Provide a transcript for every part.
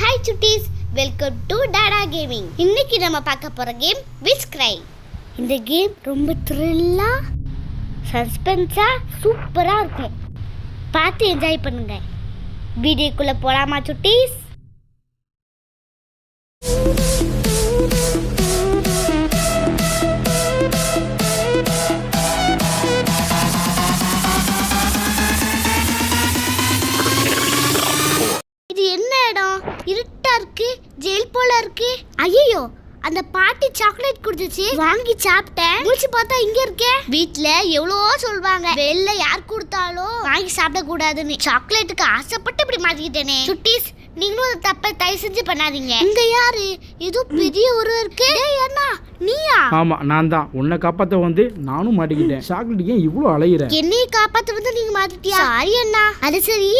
Hi Chutties welcome to Tata gaming இன்னைக்கு நம்ம பார்க்க போகிற கேம் விஸ் கிரை இந்த கேம் ரொம்ப த்ரில்லாக சஸ்பென்ஸாக சூப்பராக இருக்கும். பார்த்து என்ஜாய் பண்ணுங்க. வீடியோக்குள்ளே போகலாமா சுட்டீஸ் இது என்ன இடம்? இருட்டா இருக்கு ஜெயில் போல இருக்கு. ஐயோ அந்த பாட்டி சாக்லேட் குடுத்துச்சு வாங்கி சாப்பிட்டேன். முடிச்சு பார்த்தா இங்க இருக்கே. வீட்ல எவ்வளவோ சொல்வாங்க. வெளில யார் கொடுத்தாலும் வாங்கி சாப்பிட கூடாதுன்னு சாக்லேட்டுக்கு ஆசைப்பட்டு இப்படி மாத்திக்கிட்டேனே சுட்டீஸ் நீங்களும் அந்த தப்பை தயவு செஞ்சு பண்ணாதீங்க. இங்க யாரு? ஏதோ பெரிய உருவம் இருக்கு. அண்ணா நீயா? ஆமா நான் தான். உன்னை காப்பாத்த வந்து நானும் மாட்டிக்கிட்டேன். சாக்லேட் ஏன் இவ்வளோ அலையிற? என்னைய காப்பாத்த வந்து நீங்க மாத்திட்டியா சாரி அண்ணா. அது சரி.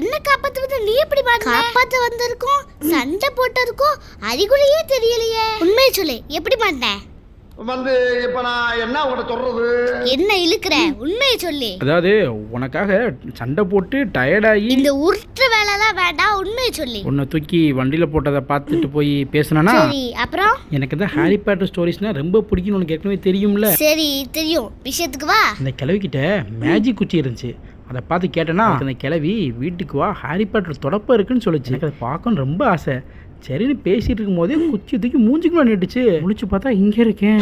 என்ன காப்பாத்த வந்து நீ எப்படி காப்பாத்த வந்திருக்கோம். சண்டை போட்டதுக்கும் அறிகுறியே தெரியலையே. உண்மையை சொல்லு. எப்படி மாட்ட வந்து இப்ப நான் என்ன உங்கள்கிட்ட சொல்றது? என்ன இழுக்கிற? உண்மையை சொல்லு. அதாவது உனக்காக சண்டை போட்டு டயர்டாகி இந்த உருட்டுற வேலைலாம் வேண்டாம் உண்மையை சொல்லு. உன்னை தூக்கி வண்டியில் போட்டதை பார்த்துட்டு போய் சரி அப்புறம்? எனக்கு இந்த ஹாரி பாட்டர் ஸ்டோரிஸ்னா ரொம்ப பிடிக்கும்னு உனக்கு ஏற்கனவே தெரியும்ல? சரி தெரியும். விஷயத்துக்கு வா. அந்த கிழவிக்கிட்ட மேஜிக் குச்சி இருந்துச்சு. அதை பார்த்து கேட்டேன்னா அந்த கிழவி வீட்டுக்கு வா ஹாரி பாட்டர் தொடப்பம் இருக்குன்னு சொல்லுச்சு. எனக்கு அதை பார்க்கணும்னு ரொம்ப ஆசை. சரின்னு பேசிட்டு இருக்கும்போதே குச்சி தூக்கி மூஞ்சிக்குள்ள நிட்டுச்சு. முழிச்சு பார்த்தா இங்க இருக்கேன்.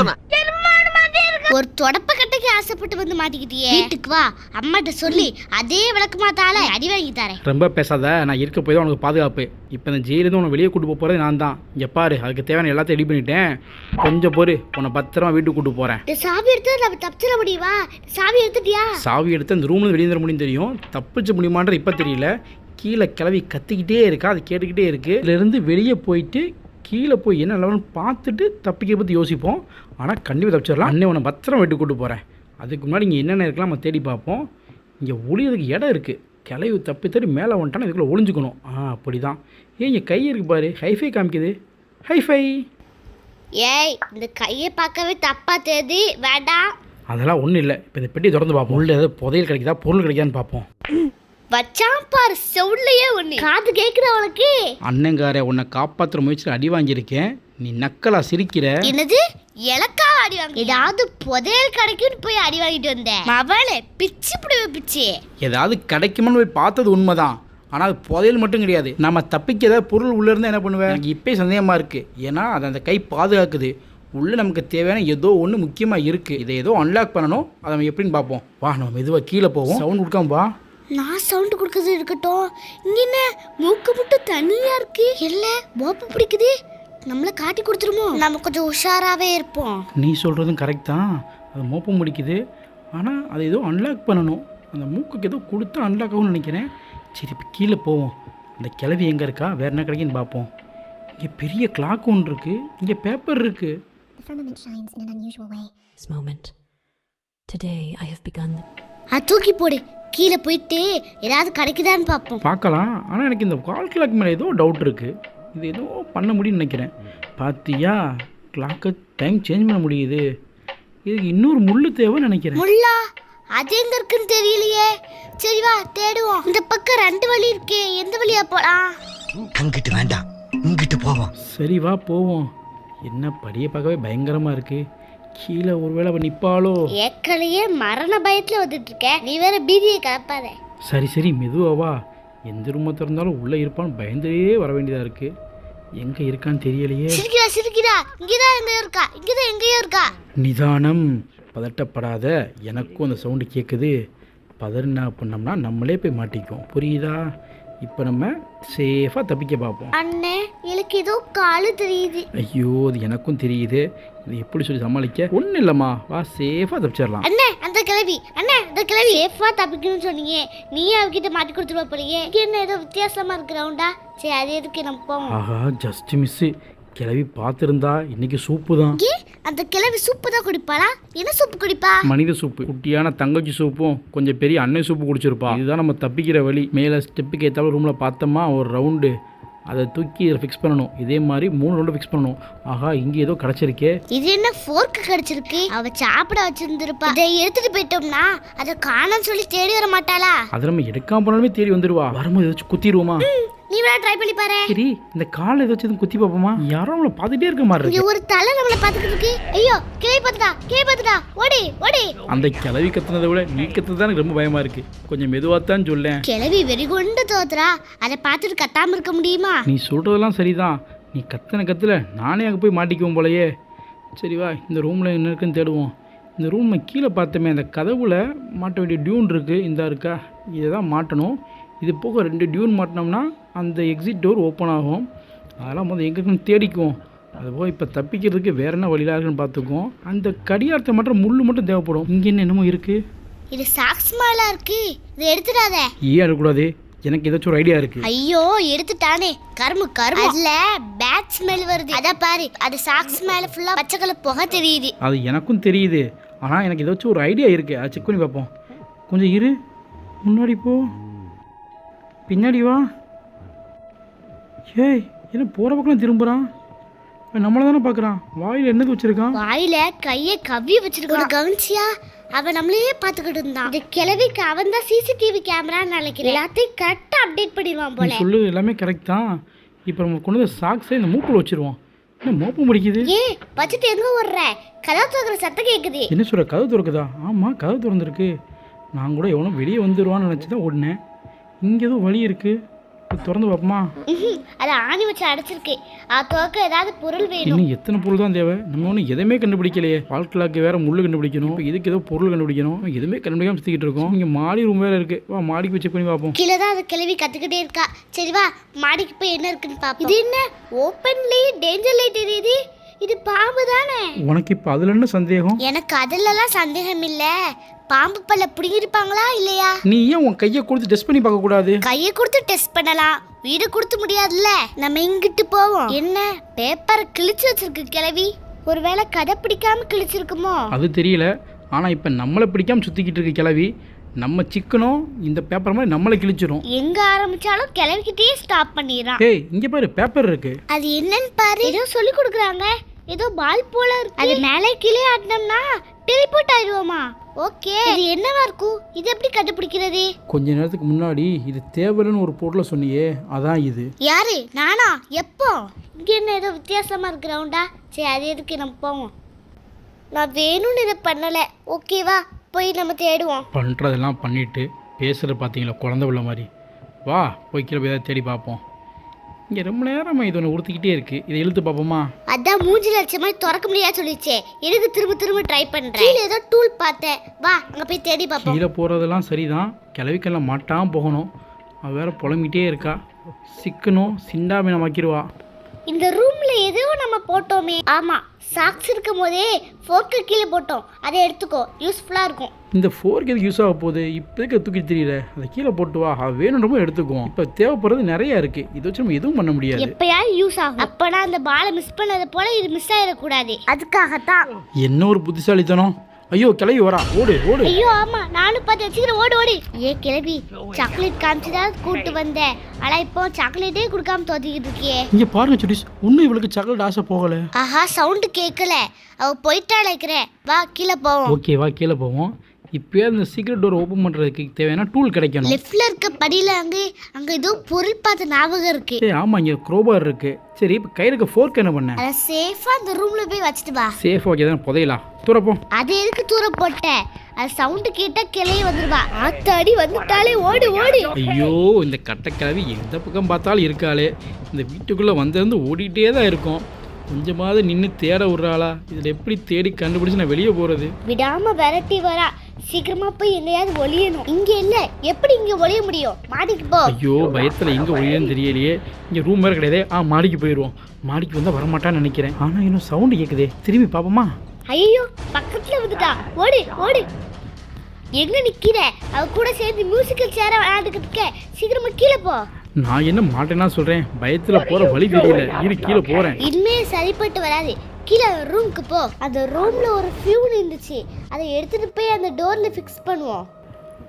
ஒரு தொடப்ப கட்டைக்கு ஆசைப்பட்டு வந்து மாட்டிக்கிட்டியே. வீட்டுக்கு வா. அம்மாட்ட சொல்லி அதே விளக்குமா தால அடி வாங்கி தரேன். ரொம்ப பேசாத. நான் இருக்க போய் தான் உனக்கு பாதுகாப்பு. இப்போ இந்த ஜெயிலிருந்து உன்னை வெளியே கூட்டு போகிறது நான் தான். இங்கே பாரு அதுக்கு தேவையான எல்லாத்தையும் ரெடி பண்ணிட்டேன். கொஞ்சம் பொறு. உன்னை பத்திரமா வீட்டுக்கு கூட்டு போகிறேன் இந்த சாவி எடுத்து நம்ம தப்பிச்சிட முடியுமா? சாவி எடுத்துட்டியா? சாவி எடுத்து அந்த ரூம்ல வெளியே வந்துட முடியும் தெரியும். தப்பிச்சு முடியுமான்ற இப்போ தெரியல. கீழே கிளவி கத்திக்கிட்டே இருக்கா அது கேட்டுக்கிட்டே இருக்கு. இதுலேருந்து வெளியே போயிட்டு கீழே போய் என்ன லெவல்னு பார்த்துட்டு தப்பிக்க பற்றி யோசிப்போம். ஆனால் கண்டிப்பாக தப்பிச்சிடலாம். அண்ணே உன்னை பத்திரம் வீட்டுக்கு கூட்டு போகிறேன் அதுக்கு முன்னாடி இங்கே என்னென்ன இருக்கலாம் நம்ம தேடி பார்ப்போம். இங்கே ஒளியதுக்கு இடம் இருக்குது கிளவி தப்பி தட்டி மேலே வந்துட்டானா இதுக்குள்ளே ஒளிஞ்சுக்கணும். ஆ அப்படி தான் ஏன் இங்கே கை இருக்கு பாரு. ஹைஃபை காமிக்குது. ஹைஃபை ஏய் இந்த கையை பார்க்கவே தப்பா தெரியுது. வேண்டாம். அதெல்லாம் ஒன்றும் இல்லை. இப்போ இந்த பெட்டி திறந்து பார்ப்போம். உள்ள ஏதாவது புதையல் கிடைக்குதா? பொருள் கிடைக்குதான்னு பார்ப்போம். வச்சான் பாரு செவுள்ளையே ஒண்ணு. காது கேக்குற உனக்கு? அண்ணங்கார உன்னை காப்பாற்றுற முயற்சியில் அடி வாங்கியிருக்கேன். நீ நக்கலா சிரிக்கிற. என்னது? எனக்கா அடி வாங்க ஏதாவது புதையல் கிடைக்கும்னு போய் அடி வாங்கிட்டு வந்தேன். மவளே பிச்சு பிடிவ பிச்சு. ஏதாவது கிடைக்குமான்னு போய் பார்த்தது உண்மைதான். ஆனால் அது புதையல் மட்டும் கிடையாது. நம்ம தப்பிக்க ஏதாவது பொருள் உள்ளே இருந்தால் என்ன பண்ணுவேன்? எனக்கு இப்போயே சந்தேகமாக இருக்குது ஏன்னா அது அந்த கை பாதுகாக்குது. உள்ளே நமக்கு தேவையான ஏதோ ஒன்று முக்கியமாக இருக்குது இதை ஏதோ அன்லாக் பண்ணணும். அதை நம்ம எப்படின்னு பார்ப்போம். வா நம்ம மெதுவாக கீழே போவோம். சவுண்ட் கொடுக்காம வா. நான் சவுண்ட் கொடுக்கறது இருக்கட்டும். இங்க என்ன மூக்கு மட்டும் தனியா இருக்கு. இல்ல மோப்பு பிடிக்குது. நம்மள காட்டி கொடுத்துருமோ? நம்ம கொஞ்சம் உஷாராவே இருப்போம். நீ சொல்கிறதும் கரெக்ட் தான். அது மோப்பம் முடிக்குது. ஆனால் அதை ஏதோ அன்லாக் பண்ணணும். அந்த மூக்குக்கு ஏதோ கொடுத்தா அன்லாக் ஆகும்னு நினைக்கிறேன். சரி இப்போ கீழே போவோம். அந்த கிளவி எங்கே இருக்கா? வேறு என்ன கிடைக்குன்னு பார்ப்போம். இங்கே பெரிய கிளாக் ஒன்று இருக்குது இங்கே பேப்பர் இருக்குது. This moment. Today I have begun. தூக்கி போடு. கீழே போயிட்டு ஏதாவது கிடைக்குதான்னு பார்ப்போம். பார்க்கலாம். ஆனால் எனக்கு இந்த கால் கிளாக் மேலே ஏதோ டவுட் இருக்குது இது ஏதோ பண்ண முடியும்னு நினைக்கிறேன். பாத்தியா? கிளாக்கை டைம் சேஞ்ச் பண்ண முடியுது. இதுக்கு இன்னொரு முள்ளு தேவைன்னு நினைக்கிறேன். முல்லா அது எங்க இருக்குன்னு தெரியலையே. சரி வா தேடுவோம். இந்த பக்கம் ரெண்டு வழி இருக்கே. எந்த வழியா போலாம்? அங்கிட்டு வேண்டாம். இங்கிட்டு போவோம். சரி வா போவோம். என்ன படியை பார்க்கவே பயங்கரமாக இருக்குது கீழே ஒருவேளை அவள் நிற்பாளோ ஏற்கனவே மரண பயத்துல வந்துட்டு இருக்க நீ வேற பீதியை கலப்பாத. சரி சரி மெதுவா வா. எந்த ரூமை திறந்தாலும் உள்ளே இருப்பான்னு பயந்தே வர வேண்டியதாக இருக்குது எங்கே இருக்கான்னு தெரியலையே. சிரிக்கிறா சிரிக்கிறா. இங்கதான் எங்கேயோ இருக்கா. இங்கதான் எங்கேயோ இருக்கா. நிதானம். பதட்டப்படாத. எனக்கும் அந்த சவுண்டு கேட்குது பதறினா பண்ணோம்னா நம்மளே போய் மாட்டிக்குவோம். புரியுதா? இப்போ நம்ம சேஃபாக தப்பிக்க பார்ப்போம். அண்ணே எனக்கு ஏதோ காலு தெரியுது. ஐயோ அது எனக்கும் தெரியுது. இது எப்படி சொல்லி சமாளிக்க? ஒன்றும் இல்லைம்மா. வா சேஃபாக தப்பிச்சிடலாம். அண்ணே அந்த கிளவி அண்ணே அந்த கிளவி சேஃபா தப்பிக்கணும்னு சொன்னீங்க. நீயே அவகிட்ட மாட்டி கொடுத்துருவா போறீங்க இங்க என்ன ஏதோ வித்தியாசமா இருக்கு ரவுண்டா சரி அது எதுக்கு நம்ம போவோம்? ஆஹா ஜஸ்ட் மிஸ்ஸு கிளவி பார்த்துருந்தா இன்னைக்கு சூப்பு தான் அந்த கிளவி சூப்பு தான் குடிப்பாளா? என்ன சூப்பு குடிப்பா? மனித சூப்பு குட்டியான தங்கச்சி சூப்பும் கொஞ்சம் பெரிய அன்னை சூப்பு குடிச்சிருப்பா. இதுதான் நம்ம தப்பிக்கிற வழி. மேலே ஸ்டெப்புக்கு ஏற்றாலும் ரூமில் பார்த்தோமா ஒரு ரவுண்டு அதை தூக்கி இதில் ஃபிக்ஸ் பண்ணணும். இதே மாதிரி மூணு ரவுண்டு ஃபிக்ஸ் பண்ணணும். ஆஹா இங்கே ஏதோ கிடச்சிருக்கே. இது என்ன ஃபோர்க்கு கிடைச்சிருக்கு? அவ சாப்பிட வச்சிருந்திருப்பா. இதை எடுத்துட்டு போயிட்டோம்னா அதை காணோம்னு சொல்லி தேடி வர மாட்டாளா? அதை நம்ம எடுக்காம போனாலுமே தேடி வந்துடுவா வரும்போது ஏதாச்சும் குத்திடுவோமா? நீ வேணா ட்ரை பண்ணி பாரு. சரி இந்த காலை ஏதாச்சும் குத்தி பார்ப்போமா? யாரோ நம்மளை பார்த்துட்டே இருக்க மாதிரி இருக்கு. ஒரு தலை நம்மள பாத்துக்கிட்டு இருக்கு. ஐயோ கிளை பாத்துடா கிளை பாத்துடா ஓடி ஓடி. அந்த கிளவி கத்துனதை விட நீ கத்துறது தான் எனக்கு ரொம்ப பயமா இருக்கு. கொஞ்சம் மெதுவாக தான் சொல்லேன். கிளவி வெறிகொண்டு தோத்துறா. அதை பார்த்துட்டு கத்தாம இருக்க முடியுமா? நீ சொல்கிறதெல்லாம் சரிதான். நீ கத்தனை கத்துல நானே அங்கே போய் மாட்டிக்குவோம் போலயே. சரி வா இந்த ரூமில் என்ன இருக்குன்னு தேடுவோம். இந்த ரூமை கீழே பார்த்தோமே அந்த கதவுல மாட்ட வேண்டிய டியூன் இருக்குது இந்த இருக்கா? இதை தான் மாட்டணும். இது போக ரெண்டு டியூன் மாட்டினோம்னா அந்த எக்ஸிட் டோர் ஓப்பன் ஆகும். அதெல்லாம் முதல்ல எங்கே இருக்குன்னு தேடிக்குவோம் அதுபோக இப்போ தப்பிக்கிறதுக்கு வேற என்ன வழியில இருக்குன்னு பார்த்துக்குவோம். அந்த கடியாரத்தை மட்டும் முள் மட்டும் தேவைப்படும். இங்கே என்ன என்னமோ இருக்குது இது சாக்ஸ் மாலா இருக்கு. இதை எடுத்துடாத. ஏன் இருக்கக்கூடாது எனக்கு ஏதாச்சும் ஒரு ஐடியா இருக்குது ஐயோ எடுத்துட்டானே. கரும்பு கரும்பு அதுல பேட் ஸ்மெல் வருது. அத பாரு. அது சாக்ஸ் மேல ஃபுல்லா பச்சை கலர் புகை தெரியுது. அது எனக்கும் தெரியுது. ஆனால் எனக்கு ஏதாச்சும் ஒரு ஐடியா இருக்குது அதை செக் பண்ணி பார்ப்போம். கொஞ்சம் இரு. முன்னாடி போ. பின்னாடி வா. ஏய் என்ன போகிற பக்கம் திரும்புகிறான் நம்மளை தானே பார்க்குறான் வாயில் என்னது வச்சுருக்கான்? வாயில கைய கவ்வி வச்சிருக்கான். கவனிச்சியா? அவன் நம்மளையே பாத்துக்கிட்டு இருந்தான். இந்த கிழவிக்கு அவன் தான் சிசிடிவி கேமரா நினைக்கிறேன். எல்லாத்தையும் கரெக்டா அப்டேட் பண்ணிடுவான் நீ போல சொல்லு எல்லாமே கரெக்ட் தான். இப்போ நம்ம கொண்டு வந்து சாக்ஸை இந்த மூக்கில் வச்சிருவோம். என்ன மோப்பம் முடிக்குது? ஏ வச்சுட்டு எங்க ஓடுற கதா தோக்குற சத்தம் கேக்குது. என்ன சொல்கிற கதவு திறக்குதா? ஆமாம் கதவு திறந்துருக்கு. நான் கூட எவனோ வெளியே வந்துடுவான்னு நினச்சி தான் ஓடினேன். இங்கே எதுவும் வழி இருக்குது திறந்து பார்ப்போமா. அது ஆணி வச்சு அடைச்சிருக்கு. அது துவக்க ஏதாவது பொருள் வேணும். இன்னும் எத்தனை பொருள் தான் தேவை? நம்ம ஒன்றும் எதுவுமே கண்டுபிடிக்கலையே. வாழ்க்கலாக்கு வேற முள்ளு கண்டுபிடிக்கணும். இப்போ இதுக்கு ஏதோ பொருள் கண்டுபிடிக்கணும். எதுவுமே கண்டுபிடிக்காம சுற்றிக்கிட்டு இருக்கோம். இங்கே மாடி ரூம் வேற இருக்கு. வா மாடிக்கு போய் செக் பண்ணி பார்ப்போம். கீழே தான் அது கிளவி கத்துக்கிட்டே இருக்கா. சரி வா மாடிக்கு போய் என்ன இருக்குன்னு பாப்போம் இது என்ன? ஓப்பன்லி டேஞ்சர் லைட் எரியுது இது பாம்பு தானே? உனக்கு இப்போ அதில் என்ன சந்தேகம்? எனக்கு அதுலலாம் சந்தேகம் இல்ல பாம்பு பல்ல பிடிங்கிருப்பாங்களா இல்லையா? நீ ஏன் உன் கையை கொடுத்து டெஸ்ட் பண்ணி பார்க்கக்கூடாது கையை கொடுத்து டெஸ்ட் பண்ணலாம். வீடு கொடுத்து முடியாதுல்ல. நம்ம இங்கிட்டு போவோம். என்ன? பேப்பரை கிழிச்சு வச்சிருக்கு கிளவி ஒருவேளை கதை பிடிக்காம கிழிச்சிருக்குமோ? அது தெரியல. ஆனால் இப்போ நம்மளை பிடிக்காம சுற்றிக்கிட்டு இருக்க கிளவி நம்ம சிக்கனும் இந்த பேப்பர் மாதிரி நம்மளை கிழிச்சிரும். எங்க ஆரம்பிச்சாலும் கிளவிக்கிட்டே ஸ்டாப் பண்ணிடுறான். ஏய் இங்கே பாரு பேப்பர் இருக்கு. அது என்னன்னு பாரு. ஏதோ சொல்லி கொடுக்குறாங்க. ஏதோ பால் போல இருக்கு. அது மேலே கீழே ஆட்டினோம்னா டெலிபோர்ட் ஆயிடுவோமா? ஓகே. இது என்னவா இருக்கும்? இது எப்படி கண்டுபிடிக்கிறது? கொஞ்ச நேரத்துக்கு முன்னாடி இது தேவைன்னு ஒரு பொருளை சொன்னியே அதான் இது. யாரு? நானா? எப்போ? இங்க என்ன ஏதோ வித்தியாசமா இருக்கு ரவுண்டா சரி அது எதுக்கு நம்ம போவோம்? நான் வேணும்னு இதை பண்ணல. ஓகேவா போய் நம்ம தேடுவோம். பண்ணுறதெல்லாம் பண்ணிட்டு பேசுகிற பார்த்தீங்களா குழந்தை உள்ள மாதிரி. வா போய் கீழே போய் ஏதாவது தேடி பார்ப்போம். இங்கே ரொம்ப நேரமாக இது ஒன்று உறுத்திக்கிட்டே இருக்குது இதை இழுத்து பார்ப்போமா? அதான் மூஞ்சி லட்சமா திறக்க முடியாது சொல்லிச்சே. எதுக்கு திரும்ப திரும்ப ட்ரை பண்றேன். கீழே ஏதோ டூல் பார்த்தேன். வா அங்க போய் தேடி பார்ப்போம். கீழே போகிறதெல்லாம் சரிதான். கிளவிக்கெல்லாம் மாட்டாமல் போகணும். அவள் வேற புலம்பிட்டே இருக்கா. சிக்கனும் சிண்டாமீனை மாக்கிடுவா இந்த ரூம்ல ஏதோ நம்ம போட்டோமே. ஆமா சாக்ஸ் இருக்கும் போதே ஃபோர்க்கு கீழே போட்டோம். அதை எடுத்துக்கோ யூஸ்ஃபுல்லா இருக்கும். இந்த ஃபோர்க்கு எதுக்கு யூஸ் ஆக போகுது இப்போதைக்கு தூக்கி தெரியல அதை கீழே போட்டு வா அவள் வேணுன்றப்போ எடுத்துக்குவோம் இப்போ தேவைப்படுறது நிறைய இருக்குது இதை வச்சு நம்ம எதுவும் பண்ண முடியாது. எப்பயாவது யூஸ் ஆகும். அப்பனா அந்த பாலை மிஸ் பண்ணது போல இது மிஸ் ஆயிடக்கூடாது அதுக்காகத்தான். என்ன ஒரு புத்திசாலித்தனம்? ஐயோ கிளவி வரா. ஓடு ஓடு. ஐயோ ஆமா நானும் பார்த்து வச்சுக்கிறேன். ஓடு ஓடி. ஏ கிளவி சாக்லேட் காமிச்சுதான் கூட்டு வந்தேன் ஆனா இப்போ சாக்லேட்டே கொடுக்காம தோத்திக்கிட்டு இருக்கியே. இங்கே பாருங்க சுடிஸ் இன்னும் இவளுக்கு சாக்லேட் ஆசை போகலை. ஆஹா சவுண்டு கேட்கல அவ போயிட்டா நினைக்கிறேன் வா கீழே போவோம். ஓகே வா கீழே போவோம். இப்போயே அந்த சீக்ரெட் டோர் ஓப்பன் பண்ணுறதுக்கு தேவையான டூல் கிடைக்கணும். லெஃப்ட்ல இருக்க படியில அங்க அங்க ஏதோ பொருள் பார்த்த ஞாபகம் இருக்கு. சரி ஆமாம் இங்கே க்ரோபார் இருக்குது சரி இப்போ கையில் இருக்க ஃபோர்க் என்ன பண்ண? அத சேஃபா அந்த ரூம்ல போய் வச்சுட்டு வா. சேஃப் ஓகே தான் புதையலாம் தூரப்போம் அது எதுக்கு தூர போட்ட? அது சவுண்டு கேட்டா கிளைய வந்துருவா. ஆத்தாடி வந்துட்டாலே ஓடு ஓடு. ஐயோ இந்த கட்டக்கிழவி எந்த பக்கம் பார்த்தாலும் இருக்காளே. இந்த வீட்டுக்குள்ளே வந்திருந்து ஓடிட்டே தான் இருக்கும். கொஞ்சமாவது நின்று தேட விட்றாளா? இதில் எப்படி தேடி கண்டுபிடிச்சு நான் வெளியே போகிறது விடாம விரட்டி வரா. சீக்கிரமா போய் எங்கேயாவது ஒளியணும். இங்க இல்ல. எப்படி இங்க ஒளிய முடியும்? மாடிக்கு போ. ஐயோ பயத்தில் எங்கே ஒழியன்னு தெரியலையே. இங்கே ரூம் வேறு கிடையாதே. ஆ மாடிக்கு போயிடுவோம் மாடிக்கு வந்தால் வரமாட்டான்னு நினைக்கிறேன். ஆனால் இன்னும் சவுண்டு கேட்குதே திரும்பி பார்ப்போமா ஐயோ பக்கத்துல வந்துட்டா. ஓடு ஓடு. எங்க நிக்கிற? அவ கூட சேர்ந்து மியூசிக்கல் சேர விளையாண்டுக்கிட்டு இருக்க. சீக்கிரமா கீழே போ. நான் என்ன மாட்டேன்னா சொல்கிறேன் பயத்தில் போகிற வழி தெரியல. இரு கீழே போகிறேன் இனிமே சரிப்பட்டு வராது. கீழே ரூமுக்கு போ. அந்த ரூம்ல ஒரு ஃபியூன் இருந்துச்சு. அதை எடுத்துட்டு போய் அந்த டோர்ல ஃபிக்ஸ் பண்ணுவோம்.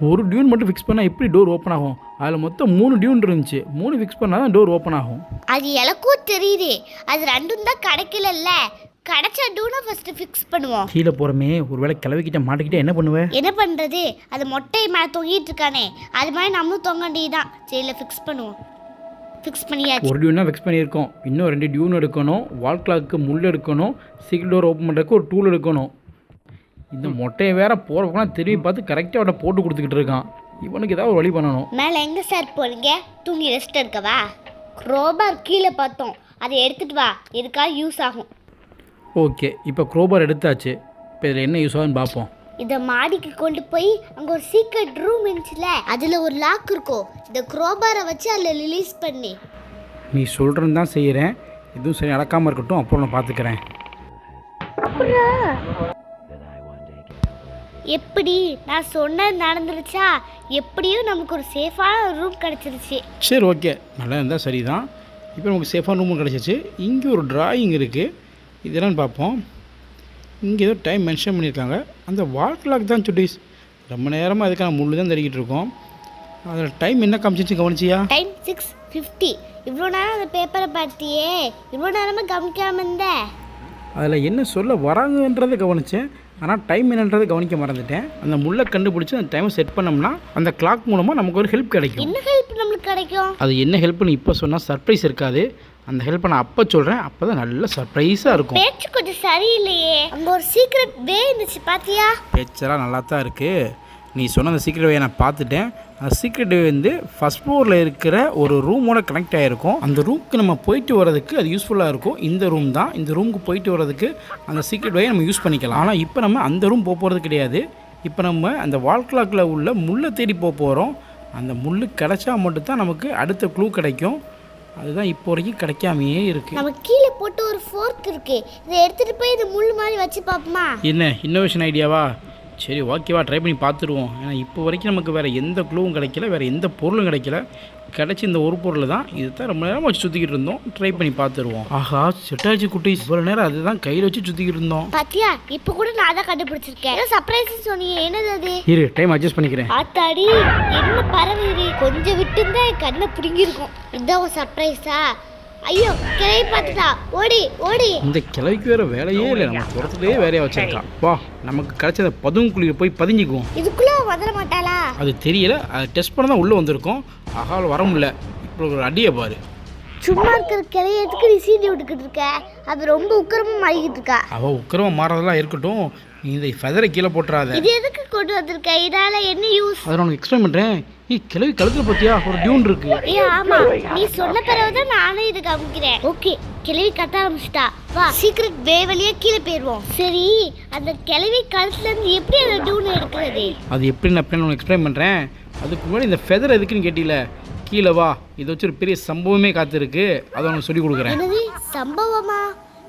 ஒரு டியூன் மட்டும் ஃபிக்ஸ் பண்ணால் எப்படி டோர் ஓப்பன் ஆகும்? அதில் மொத்தம் மூணு டியூன் இருந்துச்சு. மூணு ஃபிக்ஸ் பண்ணால் தான் டோர் ஓப்பன் ஆகும். அது எனக்கும் தெரியுது. அது ரெண்டும் தான் கிடைக்கலல்ல. கிடைச்ச டூனை ஃபர்ஸ்ட் ஃபிக்ஸ் பண்ணுவோம். கீழே போகிறமே ஒருவேளை கிளவிக்கிட்ட மாட்டிக்கிட்டே என்ன பண்ணுவேன் என்ன பண்றது? அது மொட்டை மேலே தொங்கிட்டு இருக்கானே. அது மாதிரி நம்மளும் தொங்க வேண்டியதுதான். சரியில்ல ஃபிக்ஸ் பண்ணுவோம். ஃபிக்ஸ் பண்ணியாச்சு. ஒரு டியூனா ஃபிக்ஸ் பண்ணியிருக்கோம். இன்னும் ரெண்டு டியூன் எடுக்கணும். வால் கிளாக்கு முள் எடுக்கணும். சீக்கிரம் டோர் ஓப்பன் பண்ணுறதுக்கு ஒரு டூல் எடுக்கணும். இந்த மொட்டையை வேற போகிற பக்கம் திரும்பி பார்த்து கரெக்டாக அவட்ட போட்டு கொடுத்துக்கிட்டு இருக்கான். இவனுக்கு ஏதாவது ஒரு வழி பண்ணணும். மேலே எங்கே சார் போறீங்க? தூங்கி ரெஸ்ட் எடுக்கவா? க்ரோபார் கீழே பார்த்தோம். அதை எடுத்துட்டு வா. எதுக்காக யூஸ் ஆகும். ஓகே இப்போ க்ரோபார் எடுத்தாச்சு. இப்போ இதில் என்ன யூஸ் ஆகுதுன்னு பார்ப்போம். இதை மாடிக்கு கொண்டு போய் அங்கே ஒரு சீக்ரெட் ரூம் இருந்துச்சுல அதில் ஒரு லாக் இருக்கும் இந்த க்ரோபாரை வச்சு அதில் ரிலீஸ் பண்ணி. நீ சொல்கிறது தான் செய்கிறேன் எதுவும் சரி நடக்காமல் இருக்கட்டும் அப்புறம் நான் பார்த்துக்கிறேன். எப்படி? நான் சொன்னது நடந்துருச்சா? எப்படியும் நமக்கு ஒரு சேஃபான ரூம் கிடச்சிருச்சு. சரி ஓகே. நல்லா இருந்தால் சரி தான் இப்போ நமக்கு சேஃபான ரூம் கிடச்சிச்சு இங்கே ஒரு டிராயிங் இருக்குது இது என்னன்னு பார்ப்போம். இங்கே ஏதோ டைம் மென்ஷன் பண்ணியிருக்காங்க. அந்த வால் கிளாக் தான் சுட்டீஸ் ரொம்ப நேரமாக அதுக்கான முள்ளு தான் தறிக்கிட்டு இருக்கோம். அதில் டைம் என்ன காமிச்சிச்சு கவனிச்சியா? டைம் சிக்ஸ் ஃபிஃப்டி இவ்வளோ நேரம் அந்த பேப்பரை பார்த்தியே. இவ்வளோ நேரமாக கவனிக்காம இருந்த. அதில் என்ன சொல்ல வராங்கன்றதை கவனித்தேன் ஆனால் டைம் என்னன்றதை கவனிக்க மறந்துட்டேன். அந்த முள்ளை கண்டுபிடிச்சி அந்த டைமை செட் பண்ணோம்னா அந்த கிளாக் மூலமாக நமக்கு ஒரு ஹெல்ப் கிடைக்கும். என்ன ஹெல்ப் நம்மளுக்கு கிடைக்கும்? அது என்ன ஹெல்ப்னு இப்போ சொன்னால் சர்ப்ரைஸ் இருக்காது. அந்த ஹெல்ப்பை நான் அப்போ சொல்கிறேன் அப்போ தான் நல்ல சர்ப்ரைஸாக இருக்கும். பேச்சு கொஞ்சம் சரியில்லையே. அங்கே ஒரு சீக்ரெட் வே இருந்துச்சு பாத்தியா? பேச்செல்லாம் நல்லா தான் இருக்குது நீ சொன்ன அந்த சீக்ரெட் வே நான் பார்த்துட்டேன். அந்த சீக்ரெட் வே வந்து ஃபஸ்ட் ஃப்ளோரில் இருக்கிற ஒரு ரூமோட கனெக்ட் ஆகிருக்கும் அந்த ரூமுக்கு நம்ம போயிட்டு வரதுக்கு அது யூஸ்ஃபுல்லாக இருக்கும். இந்த ரூம் தான். இந்த ரூமுக்கு போயிட்டு வரதுக்கு அந்த சீக்ரெட் வே நம்ம யூஸ் பண்ணிக்கலாம். ஆனால் இப்போ நம்ம அந்த ரூம் போக போகிறது கிடையாது. இப்போ நம்ம அந்த வால் கிளாக்கில் உள்ள முள்ளை தேடி போக போகிறோம் அந்த முள் கிடைச்சா மட்டும்தான் நமக்கு அடுத்த க்ளூ கிடைக்கும். அதுதான் இப்போ வரைக்கும் கிடைக்காமையே இருக்குது நம்ம கீழே போட்டு ஒரு ஃபோர்க் இருக்கு. இதை எடுத்துட்டு போய் இந்த முள் மாதிரி வச்சு பார்ப்போமா? என்ன இன்னோவேஷன் ஐடியாவா சரி ஓகேவா ட்ரை பண்ணி பார்த்துருவோம். ஏன்னா இப்போ வரைக்கும் நமக்கு வேறு எந்த க்ளூவும் கிடைக்கல வேறு எந்த பொருளும் கிடைக்கல. கிடைச்ச இந்த ஒரு பொருள் தான் இது தான் ரொம்ப நேரம் வச்சு சுற்றிக்கிட்டு இருந்தோம். ட்ரை பண்ணி பார்த்துருவோம். ஆஹா செட்டாச்சு குட்டி. இவ்வளோ நேரம் அதுதான் கையில் வச்சு சுற்றிக்கிட்டு இருந்தோம். பாத்தியா இப்போ கூட நான் தான் கண்டுபிடிச்சிருக்கேன். சர்ப்ரைஸ் சொன்னீங்க என்னது அது? இரு டைம் அட்ஜஸ்ட் பண்ணிக்கிறேன். ஆத்தாடி என்ன பறவை கொஞ்சம் விட்டு என் கண்ணை பிடுங்கிருக்கும் இதான் ஒரு சர்ப்ரைஸா ஐயோ கிளை பார்த்துட்டா. ஓடி ஓடி. இந்த கிழவிக்கு வேறு வேலையே இல்லை. நம்ம புறத்துலேயே வேலையாக வச்சிருக்கான். வா நமக்கு கிடைச்ச குழியில் போய் பதுங்கிக்குவோம் இதுக்குள்ள வந்துட மாட்டாளா? அது தெரியல. அதை டெஸ்ட் பண்ண தான் உள்ளே வந்திருக்கோம். அவள் வர முடியல. இப்போ ஒரு அடியை பாரு. சும்மா இருக்கிற கிளைய எதுக்கு நீ சீண்டி விட்டுக்கிட்டு இருக்க? அது ரொம்ப உக்கிரமா மாறிக்கிட்டு இருக்கா. அவள் உக்கிரமாக மாறதெல்லாம் இருக்கட்டும். நீ இந்த ஃபெதரை கீழே போட்டுறாத. இது எதுக்கு கொண்டு வந்திருக்க? இதால என்ன யூஸ் அதை நான் எக்ஸ்பிளைன் பண்ணுறேன் ஏ கிழவி கழுத்தில் பார்த்தியா ஒரு டியூன் இருக்கு. ஏ ஆமா. நீ சொன்ன பிறகுதான் நானும் இது கவனிக்கிறேன் ஓகே கிளவி கத்த ஆரம்பிச்சிட்டா. வா சீக்கிரம் வே வழியா கீழே போயிருவோம் சரி அந்த கிளவி கழுத்துல இருந்து எப்படி அந்த டூன் எடுக்கிறது? அது எப்படி நான் உனக்கு எக்ஸ்பிளைன் பண்ணுறேன் அதுக்கு முன்னாடி இந்த ஃபெதர் எதுக்குன்னு கேட்டில? கீழே வா. இதை வச்சு ஒரு பெரிய சம்பவமே காத்திருக்கு. அதை உனக்கு சொல்லி கொடுக்குறேன். சம்பவமா?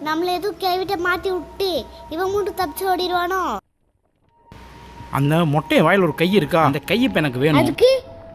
நம்மள எதுவும் கிளவிட்ட மாத்தி விட்டு இவன் மட்டும் தப்பிச்சு ஓடிடுவானோ? அந்த மொட்டையை வாயில் ஒரு கை இருக்கா? அந்த கை இப்போ எனக்கு வேணும். அதுக்கு?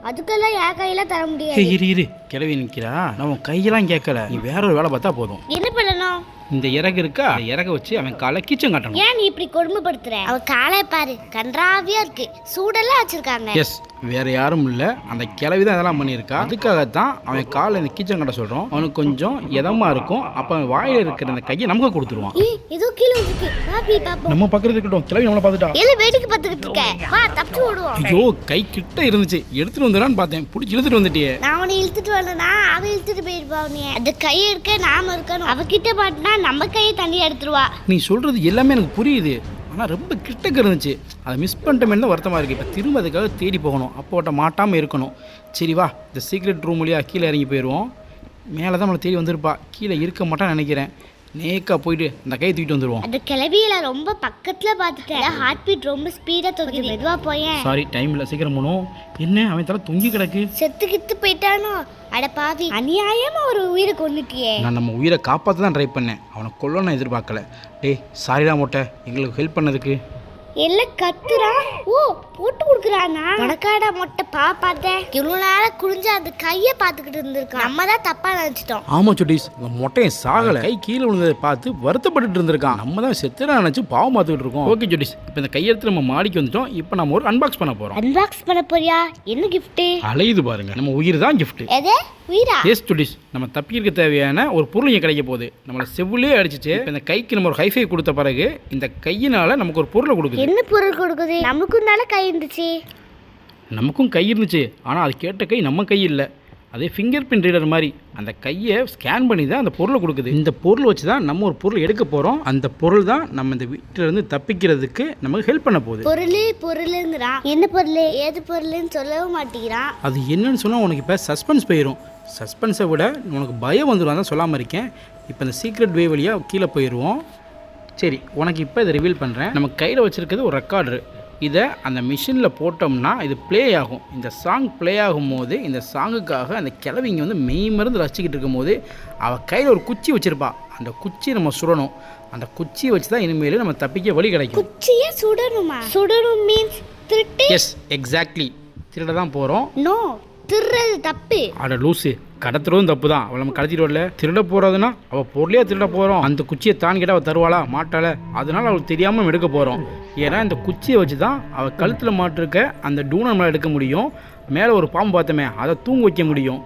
அதுக்கெல்லாம் என் கையில தர முடியாது. ஏய், இரு இரு. கிளவி நிற்கிறா நான் உன் கையெல்லாம் கேட்கல நீ வேற ஒரு வேலை பார்த்தா போதும். என்ன பண்ணணும்? இந்த இறகு இருக்கா? இறக வச்சு அவன் காலை கிச்சன் காட்டணும். ஏன் நீ இப்படி கொடுமைப்படுத்துற? அவ காலை பாரு கன்றாவியா இருக்கு. சூடெல்லாம் வச்சிருக்காங்க. எஸ் வேற யாரும் இல்லை. அந்த கிளவி தான் இதெல்லாம் பண்ணியிருக்கா. அதுக்காகத்தான் அவன் காலை இந்த கிச்சன் கட்ட சொல்கிறோம் அவனுக்கு கொஞ்சம் இதமா இருக்கும். அப்போ அவன் வாயில் இருக்கிற அந்த கையை நமக்கு கொடுத்துருவான். ஏதோ கீழே இருக்கு நம்ம பக்கத்துல இருக்கட்டும். கிளவி நம்மளை பார்த்துட்டா. எல்லாம் வேடிக்கை பார்த்துக்கிட்டு இருக்க. வா தப்பிச்சு ஓடுவோம். ஐயோ கை கிட்ட இருந்துச்சு. எடுத்துட்டு வந்துடான்னு பார்த்தேன். பிடிச்சி இழுத்துட்டு வந்துட்டியே. நான் உன்னை இழுத்துட்டு வரலனா அவ இழுத்துட்டு போயிருப்பா உன்னைய அந்த கை எடுக்க நாம இருக்கணும். அவகிட்ட மாட்டினா நம்ம கையை தண்ணி எடுத்துருவா. நீ சொல்றது எல்லாமே எனக்கு புரியுது. ஆனால் ரொம்ப கிட்டக்க இருந்துச்சு. அதை மிஸ் பண்ணிட்டோமே தான் வருத்தமாக இருக்குது இப்போ திரும்ப அதுக்காக தேடி போகணும். அப்போட்ட மாட்டாமல் இருக்கணும். சரி வா இந்த சீக்ரெட் ரூம் வழியாக கீழே இறங்கி போயிடுவோம் மேலே தான் நம்மளை தேடி வந்திருப்பா. கீழே இருக்க மாட்டான்னு நினைக்கிறேன். நேக்கா போயிட்டு அந்த கையை தூக்கிட்டு வந்துடுவோம் அந்த கிளவியில ரொம்ப பக்கத்துல பாத்துட்டேன் ஹார்ட் பீட் ரொம்ப ஸ்பீடா தொகுதி மெதுவா போயேன். சாரி டைம் இல்லை சீக்கிரம் போகணும். என்ன அவன் தலை தொங்கி கிடக்கு? செத்து கித்து போயிட்டானோ? அட பாவி அநியாயமா ஒரு உயிரை கொண்டுட்டியே நான் நம்ம உயிரை காப்பாற்ற தான் ட்ரை பண்ணேன். அவனை கொல்ல நான் எதிர்பார்க்கல. டேய் சாரிடா மொட்டை. எங்களுக்கு ஹெல்ப் பண்ணதுக்கு. எல்லாம் கத்துறான் ஓ போட்டு கொடுக்குறானா? உனக்காடா மொட்டை பா பார்த்தேன் இவ்வளவு நேரம் குடிஞ்சு அந்த கைய பாத்துக்கிட்டு இருந்திருக்கான். நம்ம தான் தப்பா நினைச்சிட்டோம். ஆமாம் சுட்டீஸ் இந்த மொட்டையன் சாகலை. கை கீழே விழுந்ததை பார்த்து வருத்தப்பட்டுட்டு இருந்திருக்கான். நம்ம தான் செத்துறா நினச்சி பாவம் பார்த்துக்கிட்டு இருக்கோம். ஓகே சுட்டீஸ் இப்போ இந்த கையெழுத்து நம்ம மாடிக்கு வந்துட்டோம். இப்போ நம்ம ஒரு அன்பாக்ஸ் பண்ண போகிறோம் அன்பாக்ஸ் பண்ண போறியா? என்ன gift? அலையுது பாருங்க. நம்ம உயிர் தான் gift. எது? உயிரா? எஸ் சுட்டீஸ் நம்ம தப்பிக்க தேவையான ஒரு பொருள் இங்கே கிடைக்க போகுது. நம்மளை செவ்விலே அடிச்சிச்சு. இப்போ இந்த கைக்கு நம்ம ஒரு ஹைஃபை கொடுத்த பிறகு இந்த கையினால நமக்கு ஒரு பொருளை கொடுக்குது. என்ன பொருள் கொடுக்குது? நமக்கும் தானே கை இருந்துச்சு. நமக்கும் கை இருந்துச்சு. ஆனால் அது கேட்ட கை நம்ம கை இல்லை. அதே ஃபிங்கர் பிரிண்ட் ரீடர் மாதிரி. அந்த கையை ஸ்கேன் பண்ணி தான் அந்த பொருளை கொடுக்குது. இந்த பொருள் வச்சு தான் நம்ம ஒரு பொருள் எடுக்க போகிறோம் அந்த பொருள் தான் நம்ம இந்த வீட்டிலேருந்து தப்பிக்கிறதுக்கு நமக்கு ஹெல்ப் பண்ண போகுது. பொருள் பொருளுங்கிறான். என்ன பொருள்? ஏது பொருள்னு சொல்லவும் மாட்டேங்கிறான். அது என்னன்னு சொன்னால் உனக்கு இப்போ சஸ்பென்ஸ் போயிடும் சஸ்பென்ஸை விட உனக்கு பயம் வந்துடும் தான் சொல்லாமல் இருக்கேன். இப்போ இந்த சீக்ரெட் வே வழியாக கீழே போயிடுவோம் சரி உனக்கு இப்போ இதை ரிவீல் பண்ணுறேன் நம்ம கையில் வச்சுருக்கிறது ஒரு ரெக்கார்டரு இதை அந்த மிஷினில் போட்டோம்னா இது ப்ளே ஆகும். இந்த சாங் ப்ளே ஆகும்போது இந்த சாங்குக்காக அந்த கிழவிங்க வந்து மெய் மருந்து ரசிச்சுக்கிட்டு இருக்கும்போது அவள் கையில் ஒரு குச்சி வச்சுருப்பா. அந்த குச்சி நம்ம சுடணும். அந்த குச்சியை வச்சு தான் இனிமேல் நம்ம தப்பிக்க வழி கிடைக்கும். குச்சியே சுடணுமா? சுடணும் மீன்ஸ் திருட்டு? எஸ் எக்ஸாக்ட்லி திருட தான் போகிறோம் நோ திருறது தப்பு. அட லூசு. கடத்துறதும் தப்பு தான் அவள் நம்ம கடத்திட்டு வரல. திருட போகிறதுனா அவள் பொருளையே திருட போகிறோம் அந்த குச்சியை தான் கேட்டால் அவள் தருவாளா? மாட்டாள. அதனால அவளுக்கு தெரியாமல் எடுக்க போகிறோம் ஏன்னா இந்த குச்சியை வச்சு தான் அவள் கழுத்தில் மாட்டிருக்க அந்த டூனை நம்மளால் எடுக்க முடியும். மேலே ஒரு பாம்பு பார்த்தோமே அதை தூங்க வைக்க முடியும்.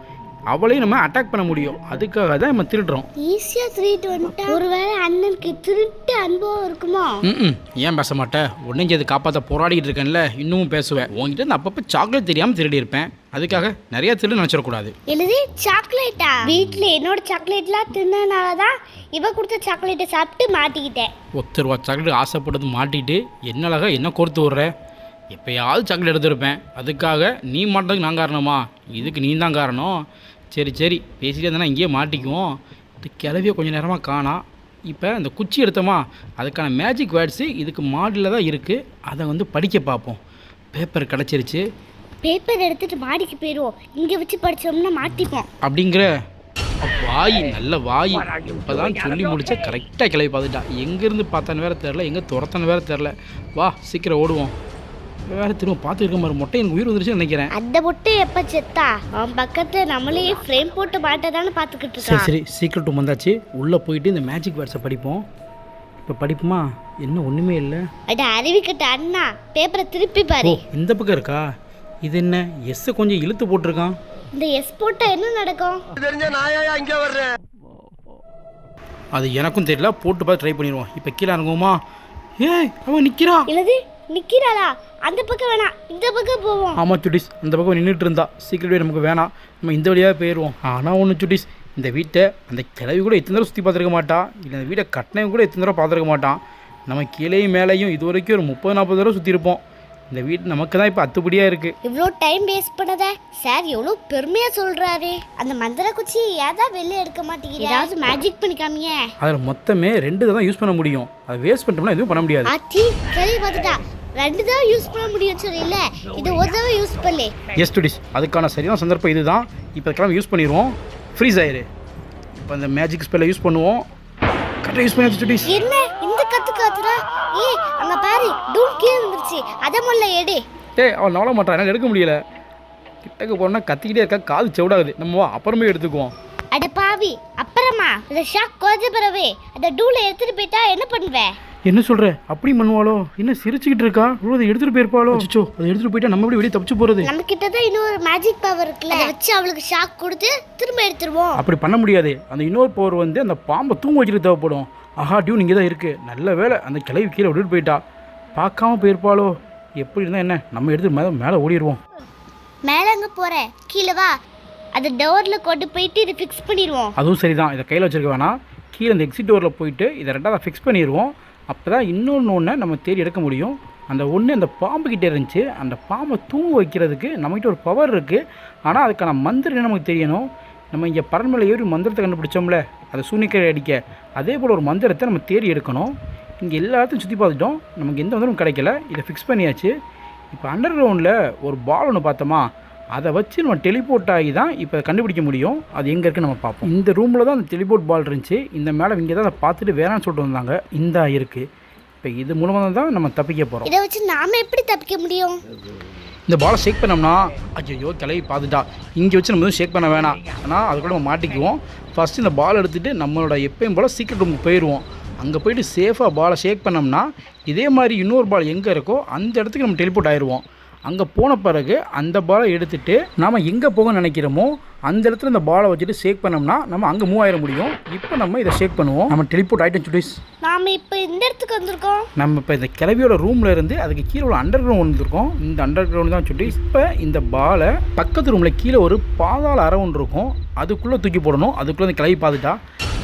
அவளையும் நம்ம அட்டாக் பண்ண முடியும். அதுக்காக தான் நம்ம திருடுறோம். ஈஸியா திருட்டு வந்துட்டா. ஒருவேளை அண்ணனுக்கு திருட்டு அனுபவம் இருக்குமோ? ம் ஏன் பேச மாட்டேன் உடனே அது காப்பாற்ற போராடிக்கிட்டு இருக்கேன்ல? இன்னமும் பேசுவேன் உங்ககிட்ட நான் அப்பப்போ சாக்லேட் தெரியாமல் திருடி இருப்பேன் அதுக்காக நிறைய திருடு நினச்சிடக்கூடாது. எழுதி சாக்லேட்டா வீட்ல என்னோட சாக்லேட்லாம் தின்னனால தான் இவ கொடுத்த சாக்லேட்டை சாப்பிட்டு மாட்டிக்கிட்டேன். ஒத்த ரூபா சாக்லேட் ஆசைப்பட்டது மாட்டிட்டு என்ன அழகா என்ன கோர்த்து விட்ற? எப்பயாவது சாக்லேட் எடுத்திருப்பேன். அதுக்காக நீ மாட்டதுக்கு நான் காரணமா? இதுக்கு நீ தான் காரணம். சரி சரி. பேசிட்டே இருந்தா இங்கேயே மாட்டிக்குவோம். இந்த கிளவியை கொஞ்சம் நேரமாக காணா. இப்போ இந்த குச்சி எடுத்தோமா அதுக்கான மேஜிக் வேர்ட்ஸு இதுக்கு மாடியில் தான் இருக்குது அதை வந்து படிக்க பார்ப்போம். பேப்பர் கிடச்சிருச்சு. பேப்பர் எடுத்துட்டு மாடிக்கு போயிடுவோம் இங்க வச்சு படிச்சோம்னா மாட்டிப்போம். அப்படிங்கிற வாய் நல்ல வாய். இப்போதான் சொல்லி முடிச்ச கரெக்டாக கிளம்பி பார்த்துட்டா. எங்கேருந்து பார்த்தான்னு வேற தெரில எங்கே துரத்தான்னு வேற தெரில வா சீக்கிரம் ஓடுவோம். வேற திரும்ப பார்த்துருக்க மாதிரி மொட்டை எனக்கு உயிர் வந்துருச்சுன்னு நினைக்கிறேன். அந்த பொட்டு எப்ப செத்தா? அவன் பக்கத்துல நம்மளே ஃப்ரேம் போட்டு மாட்டதானே பாத்துக்கிட்டு சரி சரி சீக்கிரம் ரூம் வந்தாச்சு. உள்ளே போயிட்டு இந்த மேஜிக் வேர்ட்ஸை படிப்போம். இப்போ படிப்புமா? என்ன ஒன்றுமே இல்லை. அட அறிவிக்கட்ட அண்ணா. பேப்பரை திருப்பி பாரு. இந்த பக்கம் இருக்கா? இது என்ன எஸ்ஸை கொஞ்சம் இழுத்து போட்டிருக்கான். இந்த எஸ் போட்டா என்ன நடக்கும்? தெரிஞ்ச நாயா இங்க வர்றேன்? அது எனக்கும் தெரியல போட்டு பார்த்து ட்ரை பண்ணிடுவோம். இப்போ கீழே இறங்குவோமா? ஏய் அவன் நிற்கிறா இல்லது நிக்கிறாளா? அந்த பக்கம் வேணாம். இந்த பக்கம் போவோம். ஆமாம் சுட்டிஸ் அந்த பக்கம் நின்றுட்டு இருந்தா சீக்கிரம் வே நமக்கு வேணாம். நம்ம இந்த வழியாக போயிடுவோம் ஆனால் ஒன்று சுட்டிஸ் இந்த வீட்டை அந்த கிழவி கூட எத்தனை தடவை சுற்றி பார்த்துருக்க மாட்டா? இல்லை அந்த வீட்டை கட்டினவங்க கூட எத்தனை தடவை பார்த்துருக்க மாட்டான்? நம்ம கீழேயும் மேலேயும் இது வரைக்கும் ஒரு முப்பது நாற்பது தடவை சுற்றிருப்போம் இந்த வீடு நமக்கு தான் இப்போ அத்துப்படியாக இருக்குது இவ்வளோ டைம் வேஸ்ட் பண்ணத? சார் எவ்வளோ பெருமையா சொல்றாரு. அந்த மந்திர குச்சி ஏதான் வெளில எடுக்க மாட்டேங்குது ஏதாவது மேஜிக் பண்ணி காமிங்க அதில் மொத்தமே ரெண்டு தான் யூஸ் பண்ண முடியும். அதை வேஸ்ட் பண்ணிட்டோம்னா எதுவும் பண்ண முடியாது. ஆச்சி கேள்வி பார்த்துட்டா. ரெண்டு தடவை யூஸ் பண்ண முடியும்னு சொல்லல இது ஒரு தடவை யூஸ் பண்ணல எஸ் டுடிஸ் அதுக்கான சரியான சந்தர்ப்பம் இதுதான். இப்போ கிளம்பி யூஸ் பண்ணிடுவோம். ஃப்ரீஸ் ஆயிரு. இப்போ அந்த மேஜிக் ஸ்பெல்லை யூஸ் பண்ணுவோம். கரெக்டாக யூஸ் பண்ணி டுடிஸ் என்ன? இந்த கத்து காத்துறா? ஏய் அங்க பாரு டூல் கீழே வந்துருச்சு அத முதல்ல எடு. டேய் அவன் நவள மாட்டான். என்னால் எடுக்க முடியல. கிட்டக்கு போனால் கத்திக்கிட்டே இருக்கா காது செவிடாகுது நம்ம அப்புறமே எடுத்துக்குவோம். அட பாவி அப்புறமா? இந்த ஷாக் கொஞ்ச பிறவே அந்த டூல எடுத்துட்டு போயிட்டா என்ன பண்ணுவ? என்ன சொல்கிற அப்படி பண்ணுவாளோ என்ன சிரிச்சுக்கிட்டு இருக்கா? இவ்வளோ அதை எடுத்துகிட்டு போயிருப்பாளோ? அச்சோ அதை எடுத்துகிட்டு போயிட்டா நம்ம எப்படி வெளியே தப்பிச்சு போகிறது நம்ம கிட்ட தான் இன்னொரு மேஜிக் பவர் இருக்குல்ல அதை வச்சு அவளுக்கு ஷாக் கொடுத்து திரும்ப எடுத்துருவோம். அப்படி பண்ண முடியாது. அந்த இன்னொரு பவர் வந்து அந்த பாம்பை தூங்க வச்சுட்டு தேவைப்படும். ஆஹா டியூன் இங்கே தான் இருக்குது நல்ல வேலை. அந்த கிளவி கீழே விட்டுட்டு போயிட்டா. பார்க்காம போயிருப்பாளோ? எப்படி இருந்தால் என்ன? நம்ம எடுத்து மேலே மேலே ஓடிடுவோம். மேல அங்க போற? கீழே வா. அந்த டோர்ல கொண்டு போயிட்டு இதை ஃபிக்ஸ் பண்ணிடுவோம். அதுவும் சரிதான். இதை கையில் வச்சிருக்க வேணாம். கீழே இந்த எக்ஸிட் டோரில் போயிட்டு இதை ரெண்டாவது ஃபிக்ஸ் பண்ணிடுவோம். அப்போ தான் இன்னொன்று ஒன்று நம்ம தேடி எடுக்க முடியும். அந்த ஒன்று அந்த பாம்பு கிட்டே இருந்துச்சு. அந்த பாம்பை தூங்க வைக்கிறதுக்கு நம்மகிட்ட ஒரு பவர் இருக்குது ஆனால் அதுக்கான மந்திரம் என்ன நமக்கு தெரியணும்? நம்ம இங்கே பரண்மலை ஏறி மந்திரத்தை கண்டுபிடிச்சோம்ல அதை சூனிக்கரை அடிக்க. அதே போல் ஒரு மந்திரத்தை நம்ம தேடி எடுக்கணும். இங்கே எல்லாத்தையும் சுற்றி பார்த்துட்டோம். நமக்கு எந்த மந்திரமும் கிடைக்கல. இதை ஃபிக்ஸ் பண்ணியாச்சு. இப்போ அண்டர் கிரவுண்டில் ஒரு பால் ஒன்று பார்த்தோமா? அதை வச்சு நம்ம டெலிபோர்ட் ஆகி தான் இப்போ கண்டுபிடிக்க முடியும். அது எங்கே இருக்குன்னு நம்ம பார்ப்போம். இந்த ரூமில் தான் அந்த டெலிபோர்ட் பால் இருந்துச்சு. இந்த மேலே இங்கே தான் அதை பார்த்துட்டு வேணாம்னு சொல்லிட்டு வந்தாங்க. இந்த இருக்குது இப்போ இது மூலமாக தான் நம்ம தப்பிக்க போகிறோம் இதை வச்சு நாம எப்படி தப்பிக்க முடியும்? இந்த பாலை ஷேக் பண்ணோம்னா ஐயோ கிளவி பார்த்துட்டா இங்கே வச்சு நம்ம எதுவும் ஷேக் பண்ண வேணாம். ஆனால் அதுக்குள்ள நம்ம மாட்டிக்குவோம். ஃபஸ்ட்டு இந்த பால் எடுத்துகிட்டு நம்மளோட எப்பயும் போல் சீக்கிரம் ரூமுக்கு போயிடுவோம் அங்கே போயிட்டு சேஃபாக பாலை ஷேக் பண்ணோம்னா இதே மாதிரி இன்னொரு பால் எங்கே இருக்கோ அந்த இடத்துக்கு நம்ம டெலிபோர்ட் ஆயிடுவோம் அங்கே போன பிறகு அந்த பாலை எடுத்துட்டு நாம் எங்கே போக நினைக்கிறோமோ அந்த இடத்துல இந்த பாலை வச்சுட்டு ஷேக் பண்ணோம்னா நம்ம அங்கே மூவ் ஆயிட முடியும். இப்போ நம்ம இதை ஷேக் பண்ணுவோம். நம்ம டெலிபோர்ட் ஆகிட்டோம் சுட்டீஸ் நாம இப்போ இந்த இடத்துக்கு வந்திருக்கோம். நம்ம இப்போ இந்த கிளவியோட ரூமில் இருந்து அதுக்கு கீழே உள்ள அண்டர் கிரவுண்ட் வந்திருக்கோம். இந்த அண்டர் கிரவுண்ட் தான் சொல்லி இப்போ இந்த பாலை பக்கத்து ரூமில் கீழே ஒரு பாதாள அறை ஒன்று இருக்கும். அதுக்குள்ளே தூக்கி போடணும். அதுக்குள்ளே இந்த கிளவி பார்த்துட்டா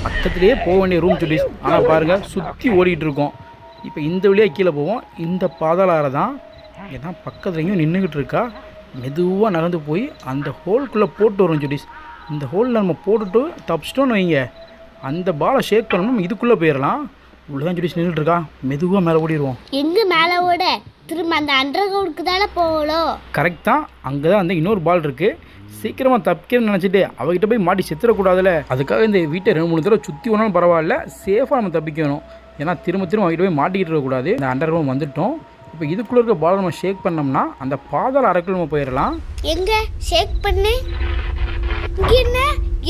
பக்கத்துலேயே போக வேண்டிய ரூம் சொல்லி ஆனால் பாருங்கள் சுற்றி ஓடிட்டு இருக்கோம். இப்போ இந்த வழியாக கீழே போவோம். இந்த பாதாள அறை தான் ஏன்னா பக்கத்துலேயும் நின்றுக்கிட்டு இருக்கா? மெதுவாக நகர்ந்து போய் அந்த ஹோல்குள்ளே போட்டு வரும் சுட்டீஸ் இந்த ஹோலில் நம்ம போட்டுட்டு தப்பிச்சிட்டோன்னு வைங்க. அந்த பாலை ஷேக் பண்ணணும் நம்ம இதுக்குள்ளே போயிடலாம் உள்ளதான் சுட்டீஸ் நின்றுட்டு இருக்கா. மெதுவாக மேலே ஓடிடுவோம் எங்க மேல ஓட? திரும்ப அந்த அண்டர் கிரவுண்டுக்கு தானே போகணும். கரெக்ட் தான். அங்கே தான் வந்து இன்னொரு பால் இருக்குது சீக்கிரமாக தப்பிக்கணும்னு நினச்சிட்டு அவகிட்ட போய் மாட்டி செத்துடக்கூடாதுல்ல அதுக்காக இந்த வீட்டை ரெண்டு மூணு தடவை சுற்றி ஒன்றாலும் பரவாயில்ல. சேஃபாக நம்ம தப்பிக்கணும். ஏன்னா திரும்ப திரும்ப அவகிட்ட போய் மாட்டிக்கிட்டு இருக்கக்கூடாது. இந்த அண்டர் கிரவுண்ட் வந்துட்டோம். இப்போ இதுக்குள்ளே இருக்க பாலை நம்ம ஷேக் பண்ணோம்னா அந்த பாதாள நம்ம போயிடலாம். எங்க? ஷேக் பண்ணு. இங்க என்ன?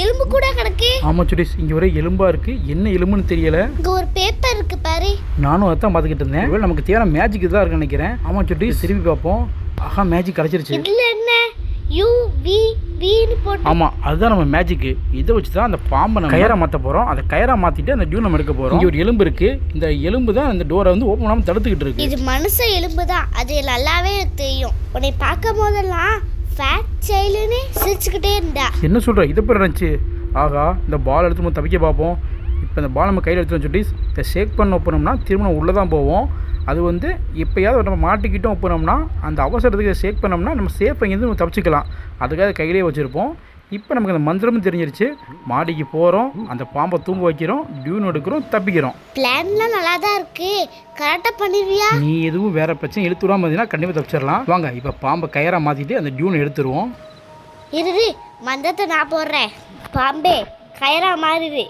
எலும்பு கூட கிடக்கு. ஆமாம் சுடீஸ் இங்கே ஒரே எலும்பாக இருக்குது என்ன எலும்புன்னு தெரியலை. இங்க ஒரு பேப்பர் இருக்கு பாரு. நானும் அதான் பார்த்துக்கிட்டு இருந்தேன். ஒருவேளை நமக்கு தேவையான மேஜிக் தான் இருக்குன்னு நினைக்கிறேன். ஆமாம் சுட்டீஸ் திரும்பி பார்ப்போம். ஆஹா மேஜிக் கிடச்சிருச்சு. இதுல என்ன? யூ வி வின்னு போட்டு. ஆமாம் அதுதான் நம்ம மேஜிக்கு இதை வச்சு தான் அந்த பாம்பை நம்ம கயரா மாற்ற போகிறோம் அதை கயரா மாற்றிட்டு அந்த டியூ நம்ம எடுக்க போகிறோம் இங்கே ஒரு எலும்பு இருக்குது இந்த எலும்பு தான் அந்த டோரை வந்து ஓப்பன் பண்ணாமல் தடுத்துக்கிட்டு இருக்கு. இது மனுஷ எலும்பு தான் அது நல்லாவே எனக்கு தெரியும். உன்னை பார்க்கும் போதெல்லாம் ஃபேட் சைல்டுன்னு சிரிச்சுக்கிட்டே இருந்தா. என்ன சொல்கிற இதை பேர் இருந்துச்சு ஆகா இந்த பால் எடுத்து நம்ம தப்பிக்க பார்ப்போம். இப்போ இந்த பால் நம்ம கையில் எடுத்துன்னு சொல்லி இதை ஷேக் பண்ண போனோம்னா திரும்ப உள்ளே தான் போவோம். அது வந்து எப்போயாவது நம்ம மாட்டிக்கிட்டோம் போனோம்னா அந்த அவசரத்துக்கு ஷேக் பண்ணோம்னா நம்ம சேஃப் இங்கேருந்து நம்ம தப்பிச்சுக்கலாம். அதுக்காக கையிலே வச்சுருப்போம். இப்போ நமக்கு அந்த மந்திரமும் தெரிஞ்சிருச்சு. மாடிக்கு போகிறோம் அந்த பாம்பை தூங்க வைக்கிறோம் டியூன் எடுக்கிறோம் தப்பிக்கிறோம். பிளான்லாம் நல்லா தான் இருக்கு. கரெக்டாக பண்ணிடுவியா? நீ எதுவும் வேற பிரச்சனை இழுத்து விடாம இருந்தீங்கன்னா கண்டிப்பாக தப்பிச்சிடலாம். வாங்க இப்போ பாம்பை கயரா மாற்றிட்டு அந்த டியூனை எடுத்துருவோம். இரு மந்தத்தை நான் போடுறேன். பாம்பே கயரா மாறிடு.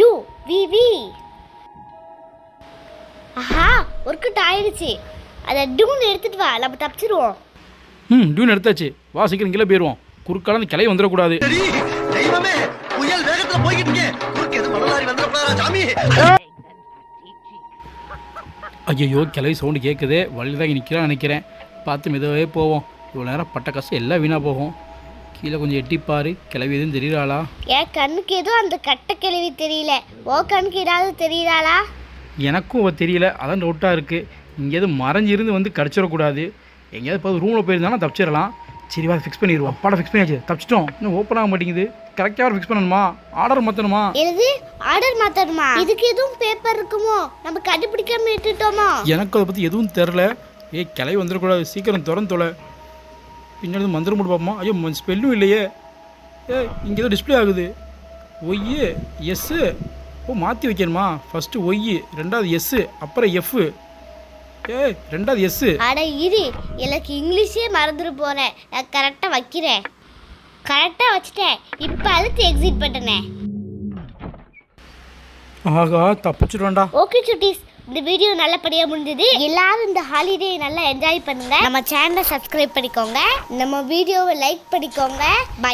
யூ வி வி ஆஹா ஒர்க்கிட்ட ஆயிடுச்சு அதை டூன் எடுத்துட்டு வா நம்ம தப்பிச்சிருவோம். ம் டியூன் எடுத்தாச்சு. வா சீக்கிரம் கீழே போயிடுவோம் குறுக்கால அந்த கிளை வந்துடக்கூடாது. சரி தெய்வமே புயல் வேகத்துல போய்கிட்டு இருக்கேன் குறுக்கு எது மணலாரி வந்துடக்கூடாதா சாமி? ஐயோ கிளவி சவுண்டு கேட்குதே வழி தான் நிற்கிறான்னு நினைக்கிறேன். பார்த்து மெதுவாகவே போவோம். இவ்வளோ நேரம் பட்ட கஷ்டம் எல்லாம் வீணாக போகும். கீழே கொஞ்சம் எட்டிப்பாரு. கிளவி எதுவும் தெரியுறாளா? என் கண்ணுக்கு எதுவும் அந்த கட்ட கேள்வி தெரியல. ஓ கண்ணுக்கு ஏதாவது தெரியுறாளா? எனக்கும் தெரியல. அதான் டவுட்டாக இருக்குது இங்கேயாவது மறைஞ்சிருந்து வந்து கடிச்சிடக்கூடாது. எங்கேயாவது பார்த்து ரூமில் போயிருந்தாலும் தப்பிச்சிடலாம். சரி வா ஃபிக்ஸ் பண்ணிடுவோம் அப்பாடா ஃபிக்ஸ் பண்ணியாச்சு. தப்பிச்சிட்டோம். இன்னும் ஓப்பன் ஆக மாட்டேங்குது. கரெக்டாக ஃபிக்ஸ் பண்ணணுமா? ஆர்டர் மாற்றணுமா எழுது ஆர்டர் மாத்தணுமா? இதுக்கு எதுவும் பேப்பர் இருக்குமோ? நம்ம கண்டுபிடிக்காம விட்டுட்டோமோ? எனக்கு அதை பற்றி எதுவும் தெரில. ஏய் கிளவி வந்துடக்கூடாது. சீக்கிரம் திறந்து தொலை. பின்னாடி மந்திரம் போட்டு பார்ப்போமா? ஐயோ ஸ்பெல்லும் இல்லையே. ஏ இங்கே ஏதோ டிஸ்ப்ளே ஆகுது. ஒய்யு எஸ்ஸு ஓ மாற்றி வைக்கணுமா? ஃபஸ்ட்டு ஒய்யு ரெண்டாவது எஸ்ஸு அப்புறம் எஃப்பு ஏ ரெண்டாவது எஸ்ஸு அட இரு. எனக்கு இங்கிலீஷே மறந்துட்டு போறேன் நான் கரெக்டாக வைக்கிறேன். கரெக்டாக வச்சுட்டேன். இப்போ அழுத்து எக்ஸிட் பண்ணனே ஆகா தப்பிச்சிடுவேன்டா ஓகே சுட்டீஸ் இந்த வீடியோ நல்லபடியாக முடிஞ்சது. எல்லாரும் இந்த ஹாலிடே நல்லா என்ஜாய் பண்ணுங்க. நம்ம சேனலை சப்ஸ்கிரைப் பண்ணிக்கோங்க. நம்ம வீடியோவை லைக் பண்ணிக்கோங்க. பை